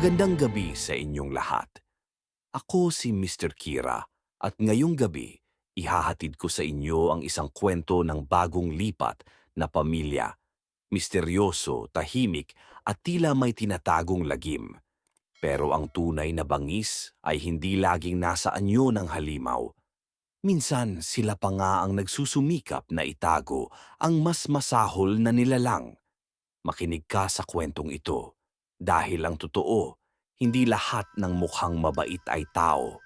Magandang gabi sa inyong lahat. Ako si Mr. Kira at ngayong gabi ihahatid ko sa inyo ang isang kwento ng bagong lipat na pamilya. Misteryoso, tahimik at tila may tinatagong lagim. Pero ang tunay na bangis ay hindi laging nasa anyo ng halimaw. Minsan sila pa nga ang nagsusumikap na itago ang mas masahol na nilalang. Makinig ka sa kwentong ito dahil ang totoo, hindi lahat ng mukhang mabait ay tao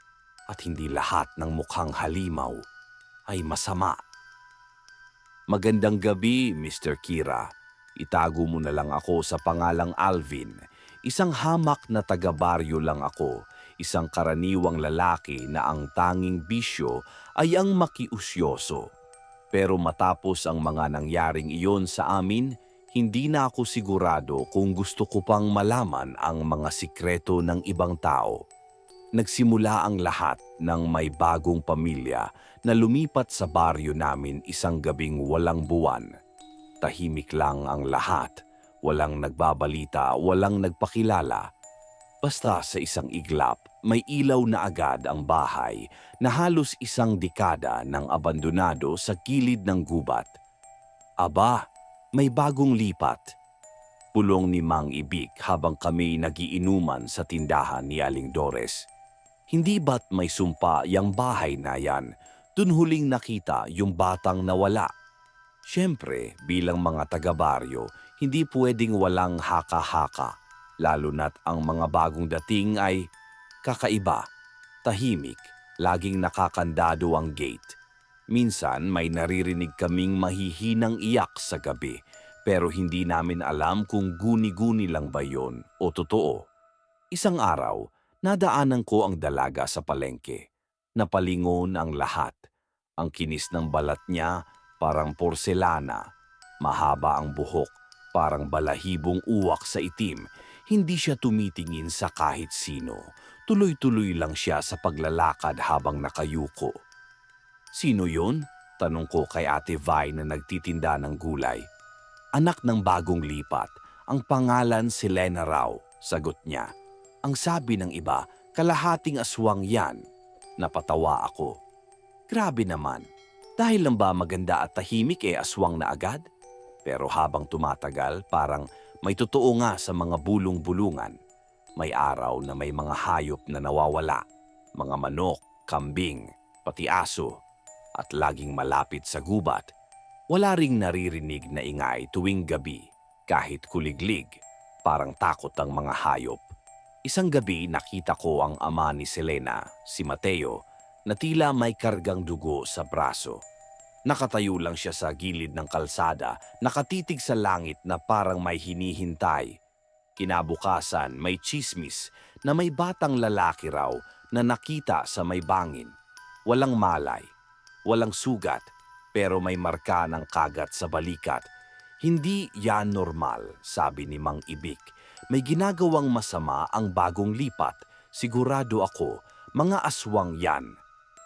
at hindi lahat ng mukhang halimaw ay masama. Magandang gabi, Mr. Kira. Itago mo na lang ako sa pangalang Alvin. Isang hamak na taga-baryo lang ako. Isang karaniwang lalaki na ang tanging bisyo ay ang makiusyoso. Pero matapos ang mga nangyaring iyon sa amin, hindi na ako sigurado kung gusto ko pang malaman ang mga sikreto ng ibang tao. Nagsimula ang lahat ng may bagong pamilya na lumipat sa baryo namin isang gabing walang buwan. Tahimik lang ang lahat, walang nagbabalita, walang nagpakilala. Basta sa isang iglap, may ilaw na agad ang bahay na halos isang dekada ng abandonado sa gilid ng gubat. Aba, may bagong lipat. Pulong ni Mang Ibig habang kami nagiinuman sa tindahan ni Aling Dores. Hindi ba't may sumpa yung bahay na yan? Dun huling nakita yung batang nawala. Siyempre, bilang mga taga-baryo, hindi pwedeng walang haka-haka. Lalo na't ang mga bagong dating ay kakaiba, tahimik, laging nakakandado ang gate. Minsan may naririnig kaming mahihinang iyak sa gabi pero hindi namin alam kung guni-guni lang ba yon o totoo. Isang araw, nadaanan ko ang dalaga sa palengke. Napalingon ang lahat. Ang kinis ng balat niya parang porselana. Mahaba ang buhok, parang balahibong uwak sa itim. Hindi siya tumitingin sa kahit sino. Tuloy-tuloy lang siya sa paglalakad habang nakayuko. Sino yun? Tanong ko kay Ate Vi na nagtitinda ng gulay. Anak ng bagong lipat. Ang pangalan si Lena raw, sagot niya. Ang sabi ng iba, kalahating aswang yan. Napatawa ako. Grabe naman. Dahil lang ba maganda at tahimik eh aswang na agad? Pero habang tumatagal, parang may totoo nga sa mga bulong-bulungan. May araw na may mga hayop na nawawala. Mga manok, kambing, pati aso. At laging malapit sa gubat. Wala ring naririnig na ingay tuwing gabi. Kahit kuliglig, parang takot ang mga hayop. Isang gabi nakita ko ang ama ni Selena, si Mateo, na tila may kargang dugo sa braso. Nakatayo lang siya sa gilid ng kalsada, nakatitig sa langit na parang may hinihintay. Kinabukasan may chismis na may batang lalaki raw na nakita sa may bangin. Walang malay, walang sugat, pero may marka ng kagat sa balikat. Hindi yan normal, sabi ni Mang Ibik. May ginagawang masama ang bagong lipat. Sigurado ako, mga aswang yan.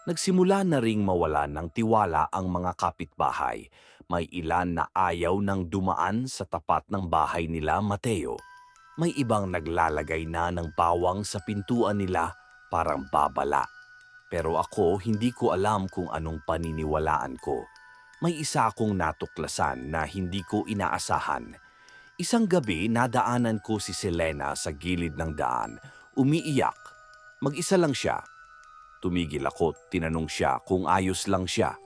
Nagsimula na ring mawala ng tiwala ang mga kapitbahay. May ilan na ayaw nang dumaan sa tapat ng bahay nila Mateo. May ibang naglalagay na ng bawang sa pintuan nila parang babala. Pero ako hindi ko alam kung anong paniniwalaan ko. May isa akong natuklasan na hindi ko inaasahan. Isang gabi nadaanan ko si Selena sa gilid ng daan, umiiyak. Mag-isa lang siya. Tumigil ako, tinanong siya kung ayos lang siya.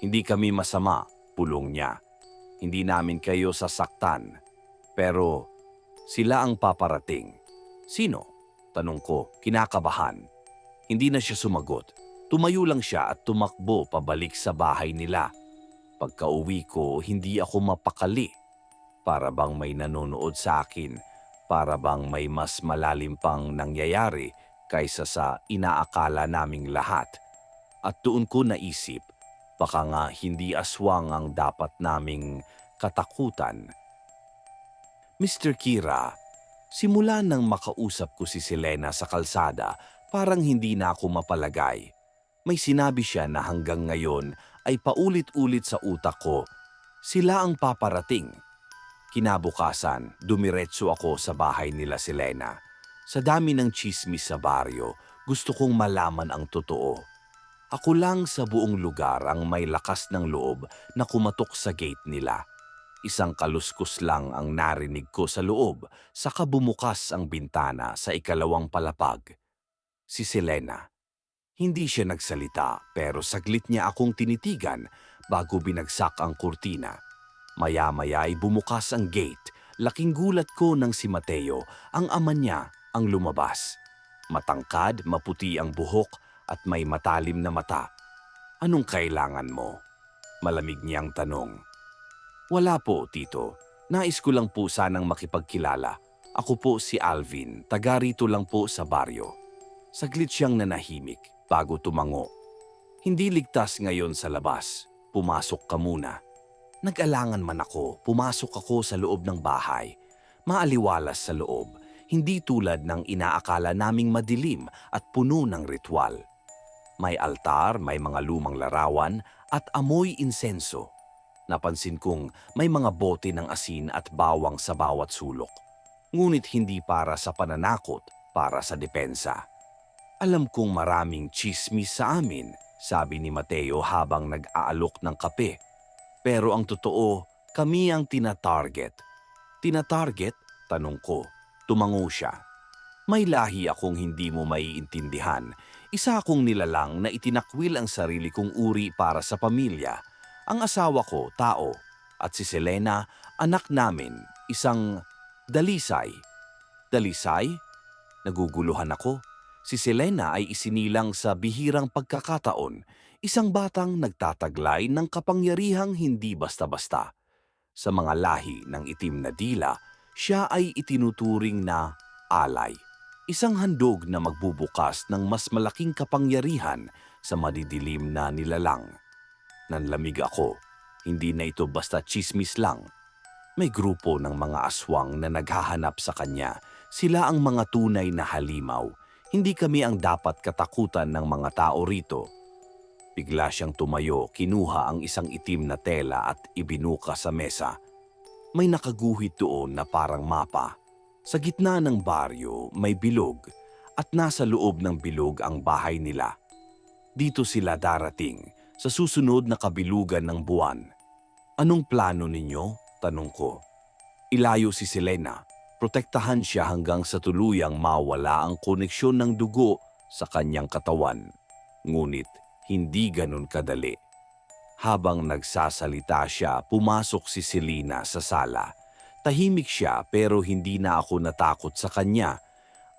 Hindi kami masama, pulong niya. Hindi namin kayo sasaktan. Pero sila ang paparating. Sino? Tanong ko, kinakabahan. Hindi na siya sumagot. Tumayo lang siya at tumakbo pabalik sa bahay nila. Pagka-uwi ko, hindi ako mapakali para bang may nanonood sa akin, para bang may mas malalim pang nangyayari kaysa sa inaakala naming lahat. At doon ko naisip, baka nga hindi aswang ang dapat naming katakutan. Mr. Kira, simula nang makausap ko si Selena sa kalsada, parang hindi na ako mapalagay. May sinabi siya na hanggang ngayon ay paulit-ulit sa utak ko, sila ang paparating Kinabukasan, dumiretso ako sa bahay nila si Lena. Sa dami ng chismis sa baryo, gusto kong malaman ang totoo. Ako lang sa buong lugar ang may lakas ng loob na kumatok sa gate nila. Isang kaluskos lang ang narinig ko sa loob, saka bumukas ang bintana sa ikalawang palapag. Si Selena. Hindi siya nagsalita pero saglit niya akong tinitigan bago binagsak ang kurtina. Maya-maya ay bumukas ang gate. Laking gulat ko nang si Mateo, ang ama niya, ang lumabas. Matangkad, maputi ang buhok at may matalim na mata. Anong kailangan mo? Malamig niyang tanong. Wala po, Tito. Nais ko lang po sanang makipagkilala. Ako po si Alvin, taga rito lang po sa baryo. Saglit siyang nanahimik bago tumango. Hindi ligtas ngayon sa labas. Pumasok ka muna. Nag-alangan man ako, pumasok ako sa loob ng bahay. Maaliwalas sa loob, hindi tulad ng inaakala naming madilim at puno ng ritual. May altar, may mga lumang larawan at amoy insenso. Napansin kong may mga bote ng asin at bawang sa bawat sulok. Ngunit hindi para sa pananakot, para sa depensa. Alam kong maraming chismis sa amin, sabi ni Mateo habang nag-aalok ng kape. Pero ang totoo, kami ang tinatarget. Tinatarget? Tanong ko. Tumango siya. May lahi akong hindi mo maiintindihan. Isa akong nilalang na itinakwil ang sarili kong uri para sa pamilya. Ang asawa ko, tao. At si Selena, anak namin, isang dalisay. Dalisay? Naguguluhan ako. Si Selena ay isinilang sa bihirang pagkakataon, isang batang nagtataglay ng kapangyarihang hindi basta-basta. Sa mga lahi ng itim na dila, siya ay itinuturing na alay. Isang handog na magbubukas ng mas malaking kapangyarihan sa madidilim na nilalang. Nanlamig ako. Hindi na ito basta chismis lang. May grupo ng mga aswang na naghahanap sa kanya. Sila ang mga tunay na halimaw. Hindi kami ang dapat katakutan ng mga tao rito. Bigla siyang tumayo, kinuha ang isang itim na tela at ibinuka sa mesa. May nakaguhit doon na parang mapa. Sa gitna ng baryo may bilog at nasa loob ng bilog ang bahay nila. Dito sila darating sa susunod na kabilugan ng buwan. Anong plano ninyo? Tanong ko. Ilayo si Selena. Protektahan siya hanggang sa tuluyang mawala ang koneksyon ng dugo sa kanyang katawan. Ngunit hindi ganun kadali. Habang nagsasalita siya, pumasok si Selena sa sala. Tahimik siya pero hindi na ako natakot sa kanya.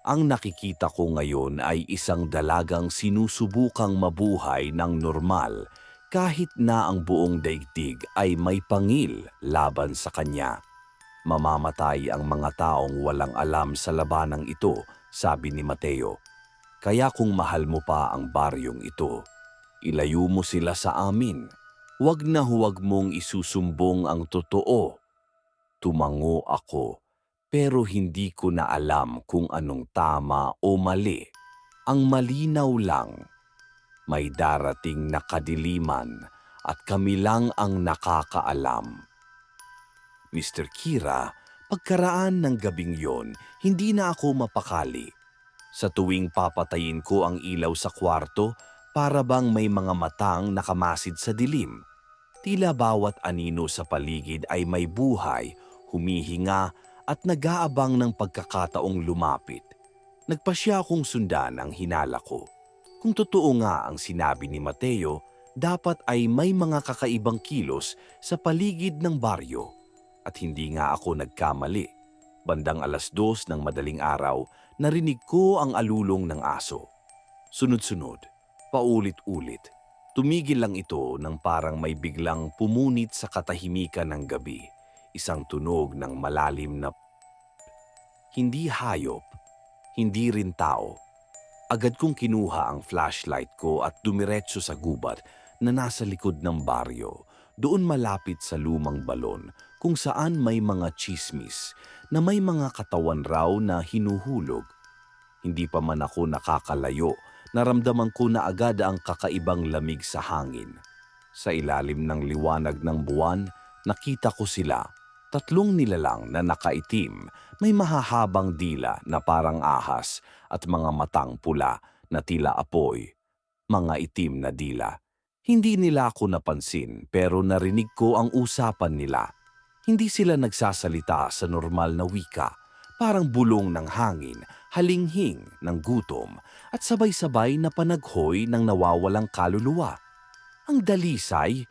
Ang nakikita ko ngayon ay isang dalagang sinusubukang mabuhay ng normal kahit na ang buong daigdig ay may pangil laban sa kanya. Mamamatay ang mga taong walang alam sa labanang ito, sabi ni Mateo. Kaya kung mahal mo pa ang baryong ito, ilayo mo sila sa amin. Huwag na huwag mong isusumbong ang totoo. Tumango ako, pero hindi ko na alam kung anong tama o mali. Ang malinaw lang, may darating na kadiliman at kami lang ang nakakaalam. Mr. Kira, pagkaraan ng gabing yon, hindi na ako mapakali. Sa tuwing papatayin ko ang ilaw sa kwarto, para bang may mga matang nakamasid sa dilim. Tila bawat anino sa paligid ay may buhay, humihinga at nag-aabang ng pagkakataong lumapit. Nagpasya akong sundan ang hinala ko. Kung totoo nga ang sinabi ni Mateo, dapat ay may mga kakaibang kilos sa paligid ng baryo. At hindi nga ako nagkamali. Bandang alas dos ng madaling araw, narinig ko ang alulong ng aso. Sunod-sunod, paulit-ulit, tumigil lang ito ng parang may biglang pumunit sa katahimikan ng gabi. Isang tunog ng malalim na hindi hayop, hindi rin tao. Agad kong kinuha ang flashlight ko at dumiretso sa gubat na nasa likod ng baryo, doon malapit sa lumang balon kung saan may mga chismis na may mga katawan raw na hinuhulog. Hindi pa man ako nakakalayo, naramdaman ko na agad ang kakaibang lamig sa hangin. Sa ilalim ng liwanag ng buwan, nakita ko sila, Tatlong nilalang na nakaitim, may mahahabang dila na parang ahas at mga matang pula na tila apoy. Mga itim na dila. Hindi nila ako napansin pero narinig ko ang usapan nila. Hindi sila nagsasalita sa normal na wika. Parang bulong ng hangin, halinghing ng gutom at sabay-sabay na panaghoy ng nawawalang kaluluwa. Ang dalisay,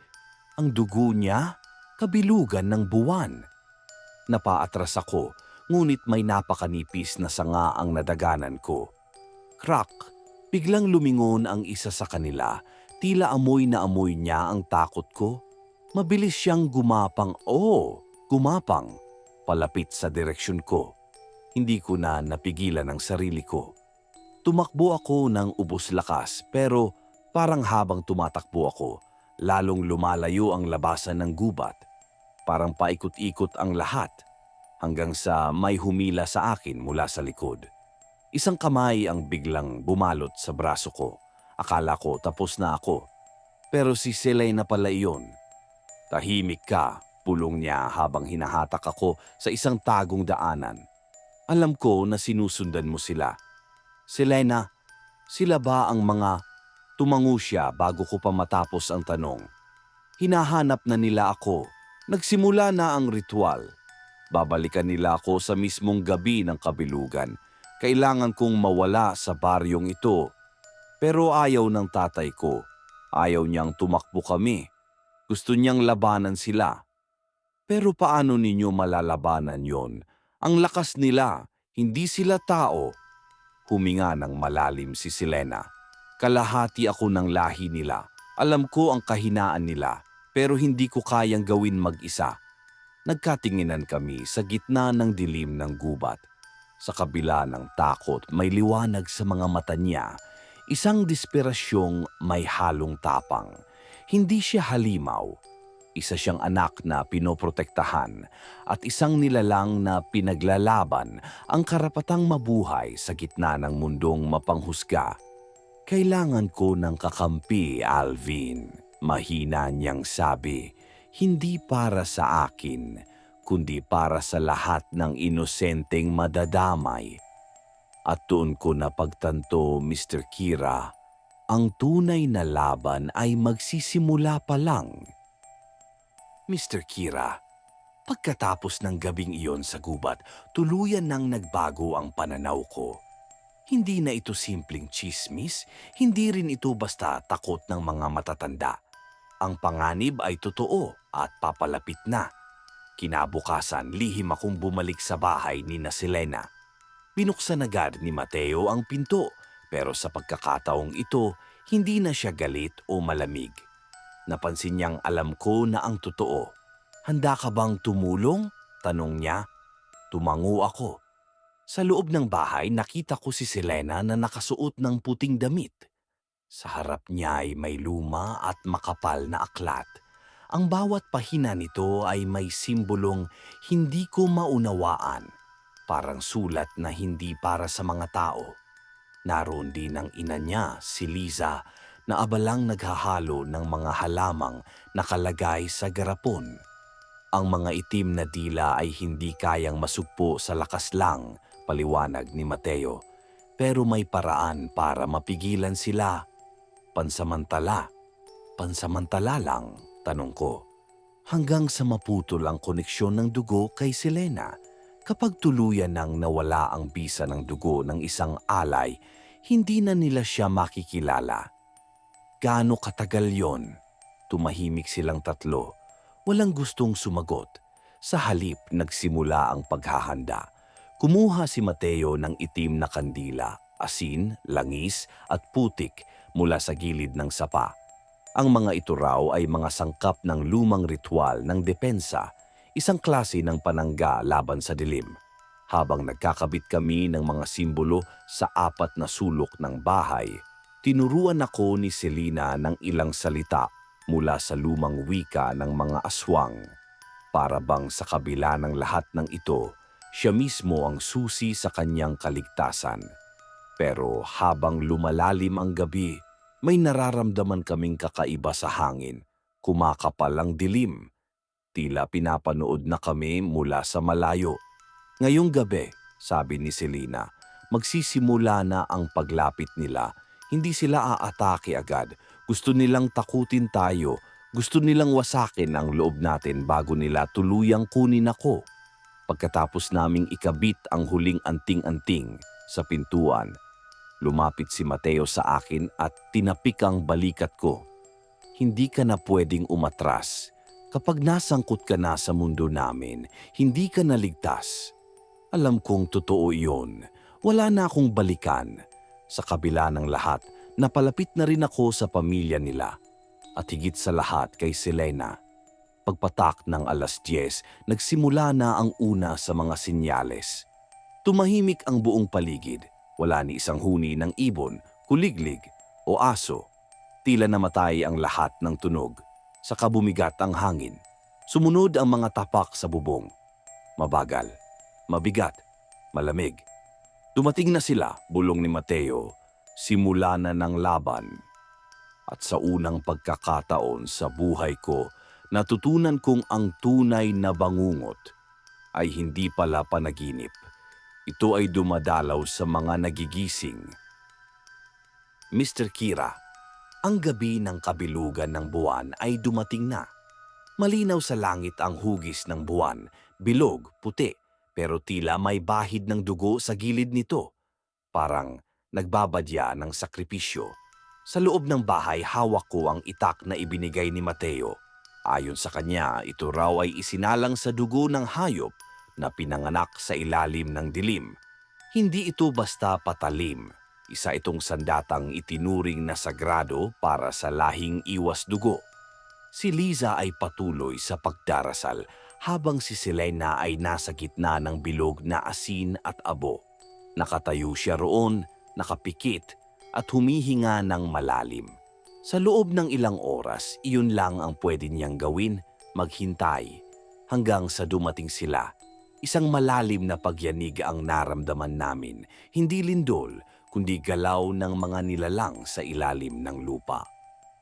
ang dugo niya, kabilugan ng buwan. Napaatras ako, ngunit may napakanipis na sanga ang nadaganan ko. Crack! Biglang lumingon ang isa sa kanila, tila amoy na amoy niya ang takot ko. Mabilis siyang gumapang, oh, gumapang, palapit sa direksyon ko. Hindi ko na napigilan ang sarili ko. Tumakbo ako ng ubos lakas pero parang habang tumatakbo ako, lalong lumalayo ang labasan ng gubat. Parang paikot-ikot ang lahat hanggang sa may humila sa akin mula sa likod. Isang kamay ang biglang bumalot sa braso ko. Akala ko tapos na ako. Pero si Selena pala iyon. Tahimik ka, pulong niya habang hinahatak ako sa isang tagong daanan. Alam ko na sinusundan mo sila. Selena, sila ba ang mga... Tumango siya bago ko pa matapos ang tanong. Hinahanap na nila ako. Nagsimula na ang ritual. Babalikan nila ako sa mismong gabi ng kabilugan. Kailangan kong mawala sa baryong ito. Pero ayaw ng tatay ko. Ayaw niyang tumakbo kami. Gusto niyang labanan sila. Pero paano ninyo malalabanan yon? Ang lakas nila, hindi sila tao. Huminga ng malalim si Selena. Kalahati ako ng lahi nila. Alam ko ang kahinaan nila, pero hindi ko kayang gawin mag-isa. Nagkatinginan kami sa gitna ng dilim ng gubat. Sa kabila ng takot, may liwanag sa mga mata niya. Isang desperasyong may halong tapang. Hindi siya halimaw. Isa siyang anak na pinoprotektahan at isang nilalang na pinaglalaban ang karapatang mabuhay sa gitna ng mundong mapanghusga. Kailangan ko ng kakampi, Alvin. Mahina niyang sabi, hindi para sa akin, kundi para sa lahat ng inosenteng madadamay. At doon ko napagtanto, Mr. Kira, ang tunay na laban ay magsisimula pa lang. Mr. Kira, pagkatapos ng gabing iyon sa gubat, tuluyan nang nagbago ang pananaw ko. Hindi na ito simpleng chismis, hindi rin ito basta takot ng mga matatanda. Ang panganib ay totoo at papalapit na. Kinabukasan, lihim akong bumalik sa bahay ni na Selena. Binuksan agad ni Mateo ang pinto, pero sa pagkakataong ito, hindi na siya galit o malamig. Napansin niyang alam ko na ang totoo. Handa ka bang tumulong? Tanong niya. Tumango ako. Sa loob ng bahay, nakita ko si Selena na nakasuot ng puting damit. Sa harap niya ay may luma at makapal na aklat. Ang bawat pahina nito ay may simbolong hindi ko maunawaan. Parang sulat na hindi para sa mga tao. Naroon din ang ina niya, si Liza, na abalang naghahalo ng mga halamang nakalagay sa garapon. Ang mga itim na dila ay hindi kayang masugpo sa lakas lang paliwanag ni Mateo. Pero may paraan para mapigilan sila. Pansamantala. Pansamantala lang, tanong ko. Hanggang sa maputol ang koneksyon ng dugo kay Selena. Kapag tuluyan nang nawala ang bisa ng dugo ng isang alay, hindi na nila siya makikilala. Gaano katagal yon? Tumahimik silang tatlo. Walang gustong sumagot. Sa halip, nagsimula ang paghahanda. Kumuha si Mateo ng itim na kandila, asin, langis at putik mula sa gilid ng sapa. Ang mga ito raw ay mga sangkap ng lumang ritual ng depensa, isang klase ng panangga laban sa dilim. Habang nagkakabit kami ng mga simbolo sa apat na sulok ng bahay, tinuruan ako ni Selina ng ilang salita mula sa lumang wika ng mga aswang. Para bang sa kabila ng lahat ng ito, siya mismo ang susi sa kanyang kaligtasan. Pero habang lumalalim ang gabi, may nararamdaman kaming kakaiba sa hangin. Kumakapal ang dilim. tila pinapanood na kami mula sa malayo. Ngayong gabi, sabi ni Selena, magsisimula na ang paglapit nila. Hindi sila aatake agad. Gusto nilang takutin tayo. Gusto nilang wasakin ang loob natin bago nila tuluyang kunin ako. Pagkatapos naming ikabit ang huling anting-anting sa pintuan, lumapit si Mateo sa akin at tinapik ang balikat ko. Hindi ka na pwedeng umatras. Kapag nasangkot ka na sa mundo namin, hindi ka naligtas. Alam kong totoo iyon. Wala na akong balikan. Sa kabila ng lahat, napalapit na rin ako sa pamilya nila. At higit sa lahat kay Selena. Pagpatak ng alas 10, nagsimula na ang una sa mga sinyales. Tumahimik ang buong paligid. Wala ni isang huni ng ibon, kuliglig o aso. Tila namatay ang lahat ng tunog. Saka bumigat ang hangin. Sumunod ang mga tapak sa bubong. Mabagal, mabigat, malamig. Dumating na sila, bulong ni Mateo. Simula na ng laban. At sa unang pagkakataon sa buhay ko, natutunan kong ang tunay na bangungot ay hindi pala panaginip. Ito ay dumadalaw sa mga nagigising. Mr. Kira, ang gabi ng kabilugan ng buwan ay dumating na. Malinaw sa langit ang hugis ng buwan, bilog, puti, pero tila may bahid ng dugo sa gilid nito. Parang nagbabadya ng sakripisyo. Sa loob ng bahay, hawak ko ang itak na ibinigay ni Mateo. Ayon sa kanya, ito raw ay isinalang sa dugo ng hayop na pinanganak sa ilalim ng dilim. Hindi ito basta patalim. Isa itong sandatang itinuring na sagrado para sa lahing iwas dugo. Si Liza ay patuloy sa pagdarasal habang si Selena ay nasa gitna ng bilog na asin at abo. Nakatayo siya roon, nakapikit at humihinga ng malalim. Sa loob ng ilang oras, iyon lang ang pwede niyang gawin, maghintay, hanggang sa dumating sila. Isang malalim na pagyanig ang naramdaman namin, hindi lindol, kundi galaw ng mga nilalang sa ilalim ng lupa.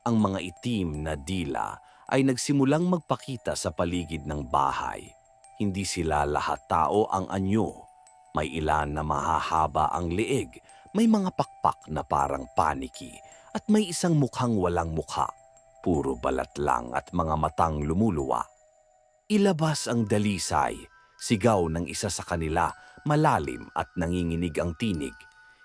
Ang mga itim na dila ay nagsimulang magpakita sa paligid ng bahay. Hindi sila lahat tao ang anyo. May ilan na mahahaba ang leeg, may mga pakpak na parang paniki, at may isang mukhang walang mukha. Puro balat lang at mga matang lumuluwa. Ilabas ang dalisay, sigaw ng isa sa kanila, malalim at nanginginig ang tinig.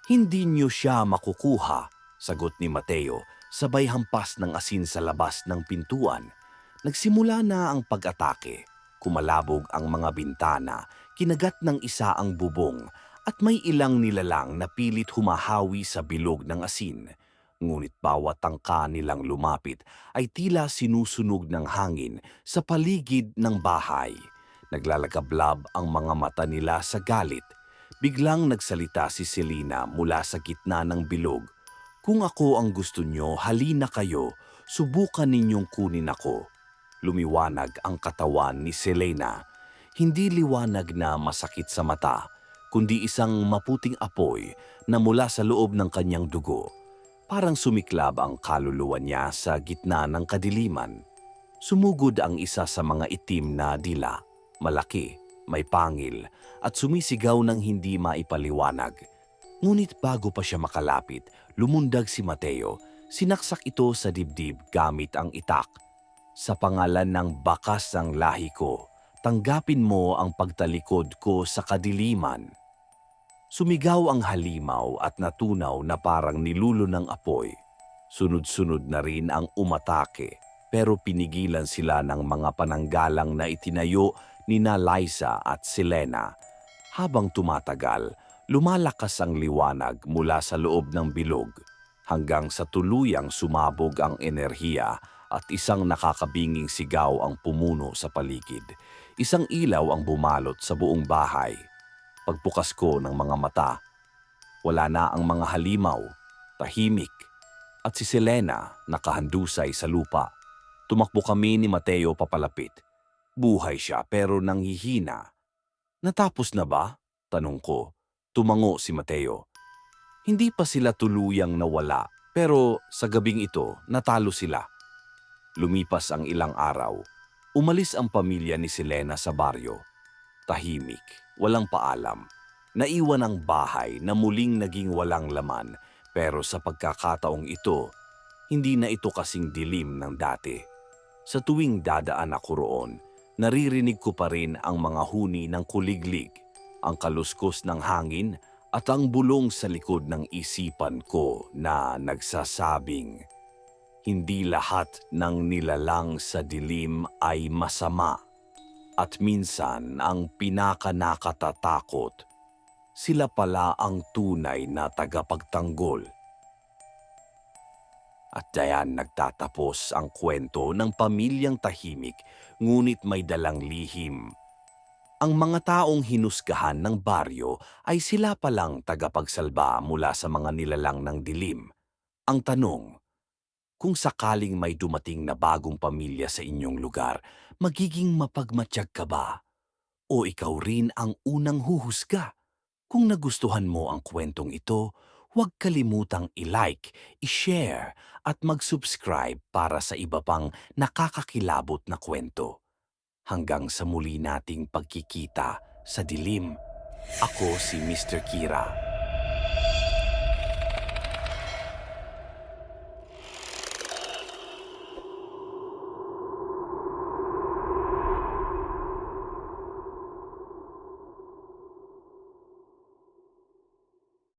Hindi niyo siya makukuha, sagot ni Mateo, sabay hampas ng asin sa labas ng pintuan. Nagsimula na ang pag-atake. Kumalabog ang mga bintana, kinagat ng isa ang bubong, at may ilang nilalang na pilit humahawi sa bilog ng asin. Ngunit bawat tangka nilang lumapit ay tila sinusunog ng hangin sa paligid ng bahay. Naglalagablab ang mga mata nila sa galit. Biglang nagsalita si Selena mula sa gitna ng bilog. Kung ako ang gusto nyo, halina kayo, subukan ninyong kunin ako. Lumiwanag ang katawan ni Selena. Hindi liwanag na masakit sa mata, kundi isang maputing apoy na mula sa loob ng kanyang dugo. Parang sumiklab ang kaluluwa niya sa gitna ng kadiliman. Sumugod ang isa sa mga itim na dila, malaki, may pangil, at sumisigaw ng hindi maipaliwanag. Ngunit bago pa siya makalapit, lumundag si Mateo. Sinaksak ito sa dibdib gamit ang itak. Sa pangalan ng bakas ng lahi ko, tanggapin mo ang pagtalikod ko sa kadiliman. Sumigaw ang halimaw at natunaw na parang nilulo ng apoy. Sunod-sunod na rin ang umatake pero pinigilan sila ng mga pananggalang na itinayo ni na Liza at Selena. Habang tumatagal, lumalakas ang liwanag mula sa loob ng bilog hanggang sa tuluyang sumabog ang enerhiya at isang nakakabinging sigaw ang pumuno sa paligid. Isang ilaw ang bumalot sa buong bahay. Pagbukas ko ng mga mata, wala na ang mga halimaw, tahimik, at si Selena nakahandusay sa lupa. Tumakbo kami ni Mateo papalapit. Buhay siya pero nanghihina. Natapos na ba? Tanong ko. Tumango si Mateo. Hindi pa sila tuluyang nawala pero sa gabing ito natalo sila. Lumipas ang ilang araw. Umalis ang pamilya ni Selena sa baryo. Tahimik, walang paalam. Naiwan ang bahay na muling naging walang laman pero sa pagkakataong ito, hindi na ito kasing dilim ng dati. Sa tuwing dadaan ako roon, naririnig ko pa rin ang mga huni ng kuliglig, ang kaluskos ng hangin at ang bulong sa likod ng isipan ko na nagsasabing, hindi lahat ng nilalang sa dilim ay masama. At minsan ang pinakanakatatakot, sila pala ang tunay na tagapagtanggol. At dayan nagtatapos ang kwento ng pamilyang tahimik ngunit may dalang lihim. Ang mga taong hinusgahan ng baryo ay sila palang tagapagsalba mula sa mga nilalang ng dilim. Ang tanong, kung sakaling may dumating na bagong pamilya sa inyong lugar, magiging mapagmatsyag ka ba? O ikaw rin ang unang huhusga? Kung nagustuhan mo ang kwentong ito, huwag kalimutang i-like, i-share at mag-subscribe para sa iba pang nakakakilabot na kwento. Hanggang sa muli nating pagkikita sa dilim. Ako si Mr. Kira.